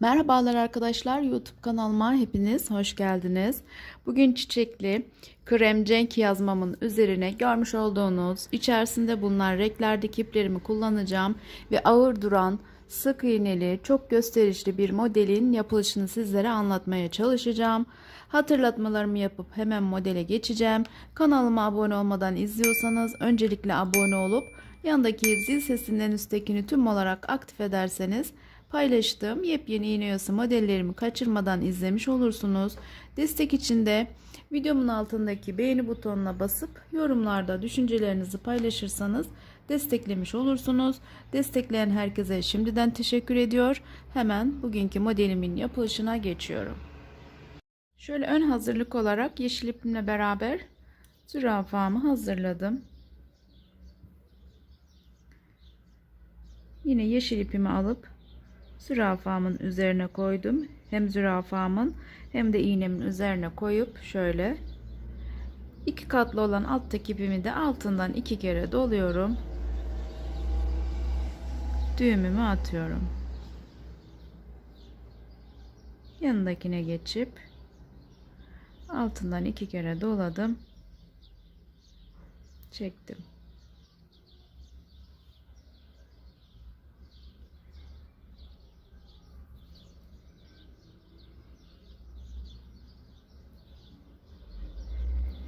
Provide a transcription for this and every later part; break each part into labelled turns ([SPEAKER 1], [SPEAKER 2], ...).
[SPEAKER 1] Merhabalar arkadaşlar YouTube kanalıma hepiniz hoş geldiniz. Bugün çiçekli krem cenk yazmamın üzerine görmüş olduğunuz içerisinde bulunan renklerdeki iplerimi kullanacağım ve ağır duran sık iğneli çok gösterişli bir modelin yapılışını sizlere anlatmaya çalışacağım. Hatırlatmalarımı yapıp hemen modele geçeceğim. Kanalıma abone olmadan izliyorsanız öncelikle abone olup yanındaki zil sesinden üsttekini tüm olarak aktif ederseniz paylaştığım yepyeni iğne oyası modellerimi kaçırmadan izlemiş olursunuz. Destek için de videomun altındaki beğeni butonuna basıp yorumlarda düşüncelerinizi paylaşırsanız desteklemiş olursunuz. Destekleyen herkese şimdiden teşekkür ediyor. Hemen bugünkü modelimin yapılışına geçiyorum. Şöyle ön hazırlık olarak yeşil ipimle beraber zürafamı hazırladım. Yine yeşil ipimi alıp zürafamın üzerine koydum. Hem zürafamın hem de iğnemin üzerine koyup şöyle iki katlı olan alttaki ipimi de altından iki kere doluyorum. Düğümümü atıyorum. Yanındakine geçip altından iki kere doladım. Çektim.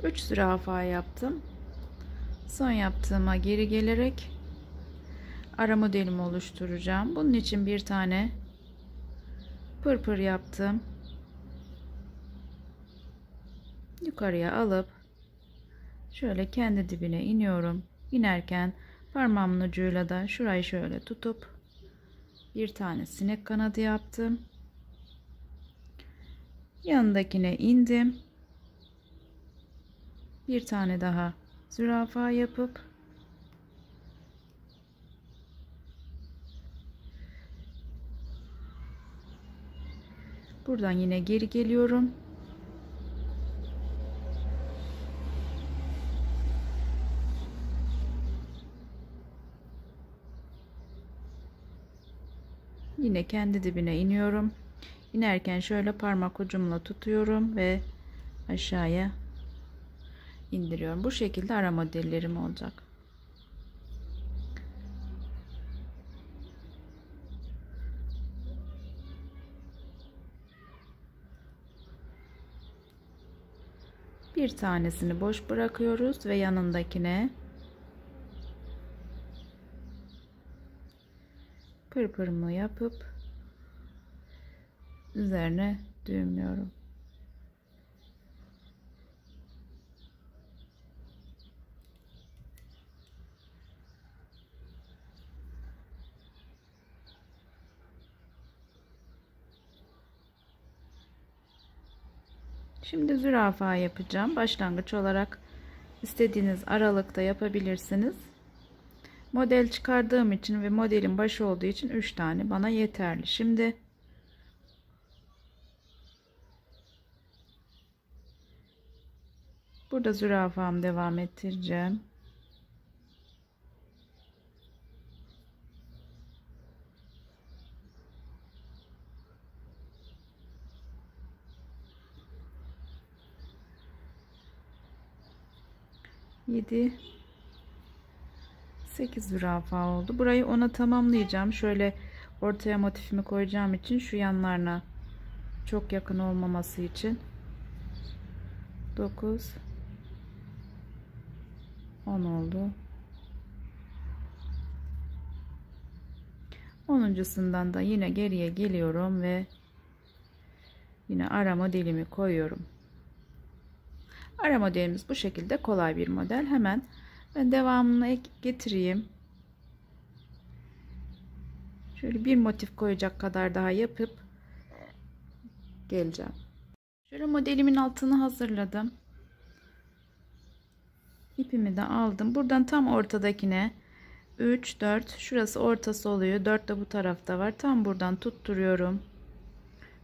[SPEAKER 1] Üç zürafa yaptım. Son yaptığıma geri gelerek ara modelimi oluşturacağım. Bunun için bir tane pırpır yaptım. Yukarıya alıp şöyle kendi dibine iniyorum. İnerken parmağımın ucuyla da şurayı şöyle tutup bir tane sinek kanadı yaptım. Yanındakine indim. Bir tane daha zürafa yapıp buradan yine geri geliyorum. Yine kendi dibine iniyorum. İnerken şöyle parmak ucumla tutuyorum ve aşağıya indiriyorum. Bu şekilde ara modellerim olacak. Bir tanesini boş bırakıyoruz ve yanındakine pırpırımı yapıp üzerine düğümlüyorum. Şimdi zürafa yapacağım. Başlangıç olarak istediğiniz aralıkta yapabilirsiniz. Model çıkardığım için ve modelin başı olduğu için 3 tane bana yeterli. Şimdi burada zürafam devam ettireceğim. Yedi 8 zürafa oldu. Burayı ona tamamlayacağım. Şöyle ortaya motifimi koyacağım için şu yanlarına çok yakın olmaması için 9 10 oldu. 10.sundan da yine geriye geliyorum ve yine ara modelimi koyuyorum. Ara modelimiz bu şekilde kolay bir model. Hemen ben devamını getireyim. Şöyle bir motif koyacak kadar daha yapıp geleceğim. Şöyle modelimin altını hazırladım. İpimi de aldım. Buradan tam ortadakine 3 4 şurası ortası oluyor. 4 de bu tarafta var. Tam buradan tutturuyorum.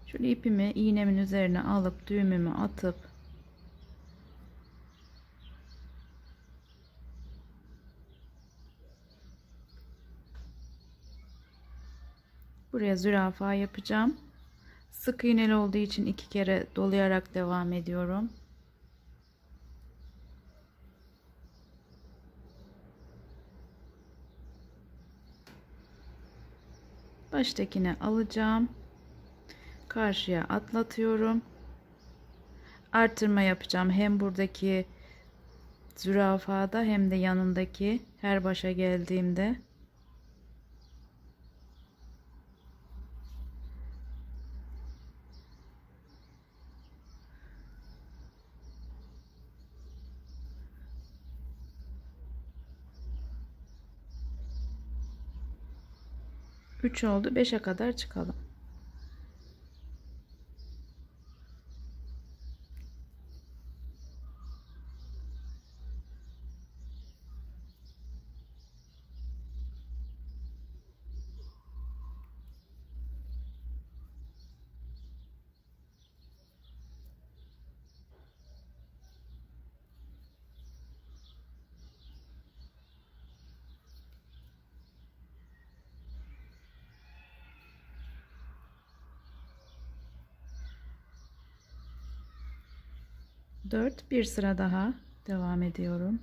[SPEAKER 1] Şöyle ipimi iğnemin üzerine alıp düğümümü atıp Buraya zürafa yapacağım. Sık iğneli olduğu için iki kere dolayarak devam ediyorum. Baştakine alacağım. Karşıya atlatıyorum. Artırma yapacağım. Hem buradaki zürafada hem de yanındaki her başa geldiğimde. Üç oldu. Beşe kadar çıkalım. Dört. Bir sıra daha devam ediyorum.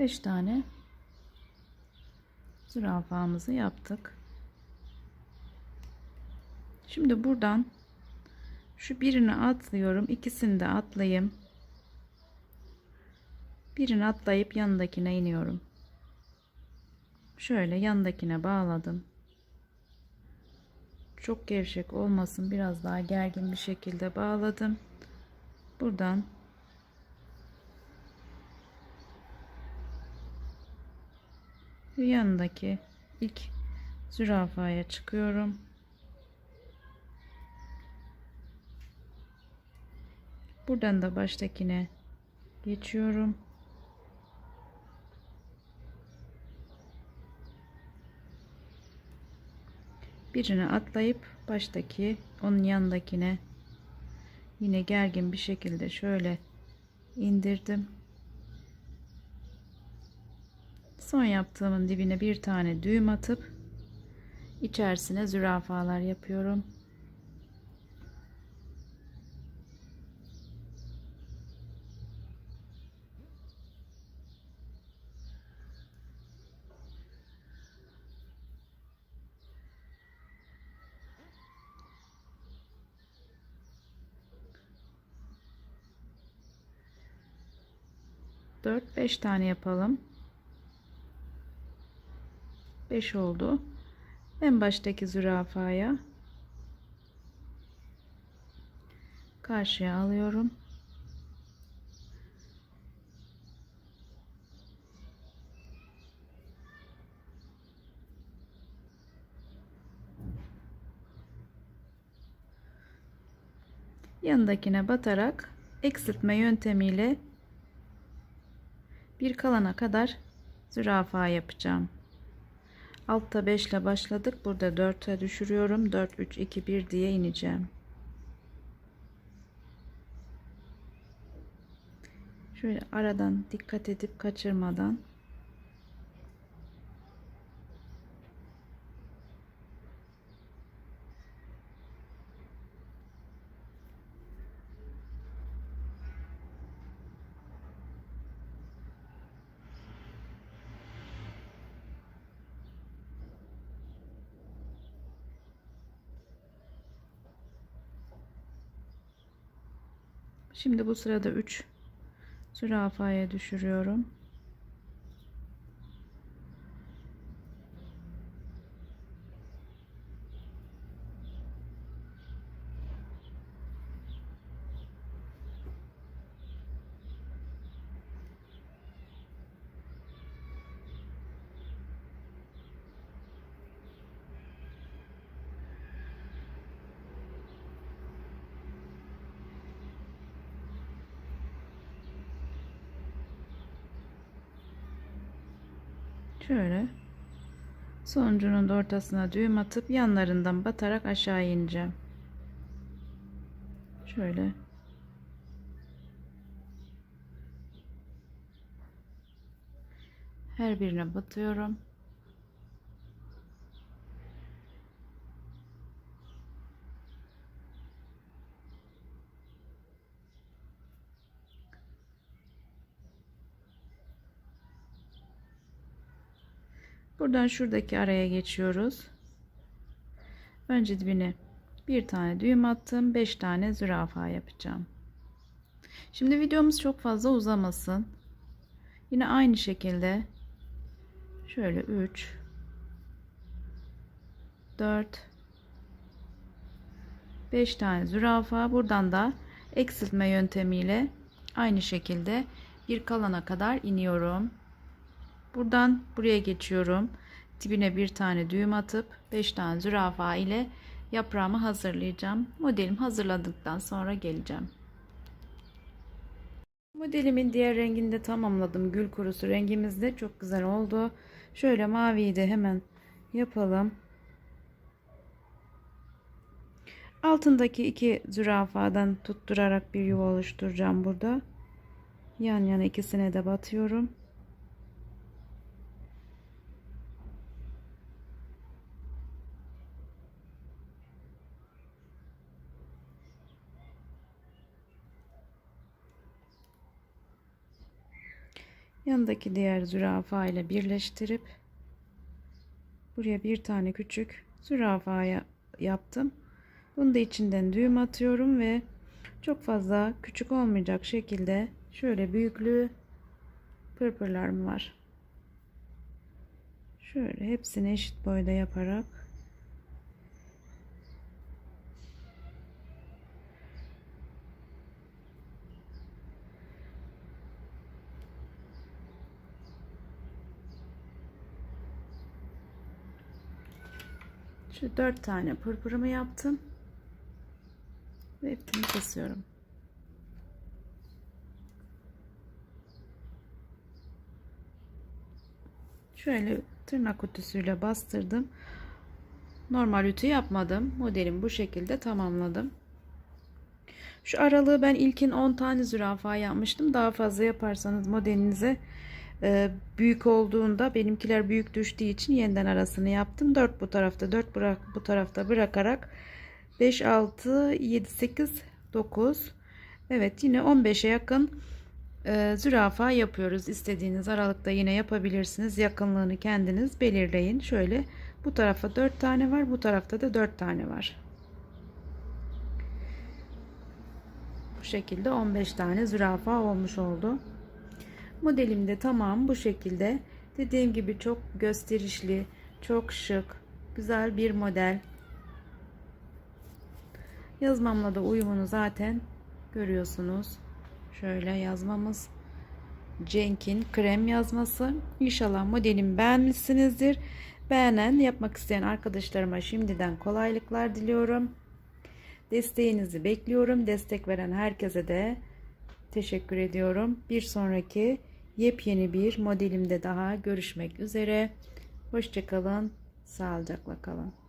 [SPEAKER 1] Beş tane zürafamızı yaptık. Şimdi buradan şu birini atlıyorum. ikisini de atlayayım. Birini atlayıp yanındakine iniyorum. Şöyle yanındakine bağladım. Çok gevşek olmasın. Biraz daha gergin bir şekilde bağladım. Buradan yanındaki ilk zürafaya çıkıyorum. Buradan da baştakine geçiyorum. Birini atlayıp baştaki onun yanındakine yine gergin bir şekilde şöyle indirdim. Son yaptığımın dibine bir tane düğüm atıp içerisine zürafalar yapıyorum. Dört beş tane yapalım. 5 oldu. En baştaki zürafaya karşıya alıyorum. Yanındakine batarak eksiltme yöntemiyle bir kalana kadar zürafa yapacağım. Altta 5 ile başladık. Burada 4'e düşürüyorum. 4, 3, 2, 1 diye ineceğim. Şöyle aradan dikkat edip kaçırmadan Şimdi bu sırada 3 zürafaya düşürüyorum. Şöyle sonucunun da ortasına düğüm atıp yanlarından batarak aşağı ineceğim. Şöyle her birine batıyorum. Buradan şuradaki araya geçiyoruz. Önce dibine bir tane düğüm attım. 5 tane zürafa yapacağım. Şimdi videomuz çok fazla uzamasın. Yine aynı şekilde şöyle 3 4 5 tane zürafa buradan da eksiltme yöntemiyle aynı şekilde bir kalana kadar iniyorum. Buradan buraya geçiyorum. Dibine bir tane düğüm atıp 5 tane zürafa ile yaprağımı hazırlayacağım. Modelim hazırladıktan sonra geleceğim. Modelimin diğer rengini de tamamladım. Gül kurusu rengimiz de çok güzel oldu. Şöyle maviyi de hemen yapalım. Altındaki iki zürafadan tutturarak bir yuva oluşturacağım burada. Yan yana ikisine de batıyorum. Yanındaki diğer zürafa ile birleştirip buraya bir tane küçük zürafaya yaptım. Bunu da içinden düğüm atıyorum ve çok fazla küçük olmayacak şekilde şöyle büyüklüğü pırpırlarım var. Şöyle hepsini eşit boyda yaparak Şu dört tane pırpırımı yaptım. Ve ipimi kesiyorum. Şöyle tırnak ütüsüyle bastırdım. Normal ütü yapmadım. Modelim bu şekilde tamamladım. Şu aralığı ben ilkin 10 tane zürafa yapmıştım. Daha fazla yaparsanız modelinize e, büyük olduğunda benimkiler büyük düştüğü için yeniden arasını yaptım. 4 bu tarafta 4 bırak bu tarafta bırakarak 5 6 7 8 9 Evet yine 15'e yakın e, zürafa yapıyoruz. İstediğiniz aralıkta yine yapabilirsiniz. Yakınlığını kendiniz belirleyin. Şöyle bu tarafa 4 tane var. Bu tarafta da 4 tane var. Bu şekilde 15 tane zürafa olmuş oldu. Modelim de tamam bu şekilde. Dediğim gibi çok gösterişli, çok şık, güzel bir model. Yazmamla da uyumunu zaten görüyorsunuz. Şöyle yazmamız. Cenk'in krem yazması. İnşallah modelimi beğenmişsinizdir. Beğenen, yapmak isteyen arkadaşlarıma şimdiden kolaylıklar diliyorum. Desteğinizi bekliyorum. Destek veren herkese de teşekkür ediyorum. Bir sonraki yepyeni bir modelimde daha görüşmek üzere. Hoşçakalın, sağlıcakla kalın.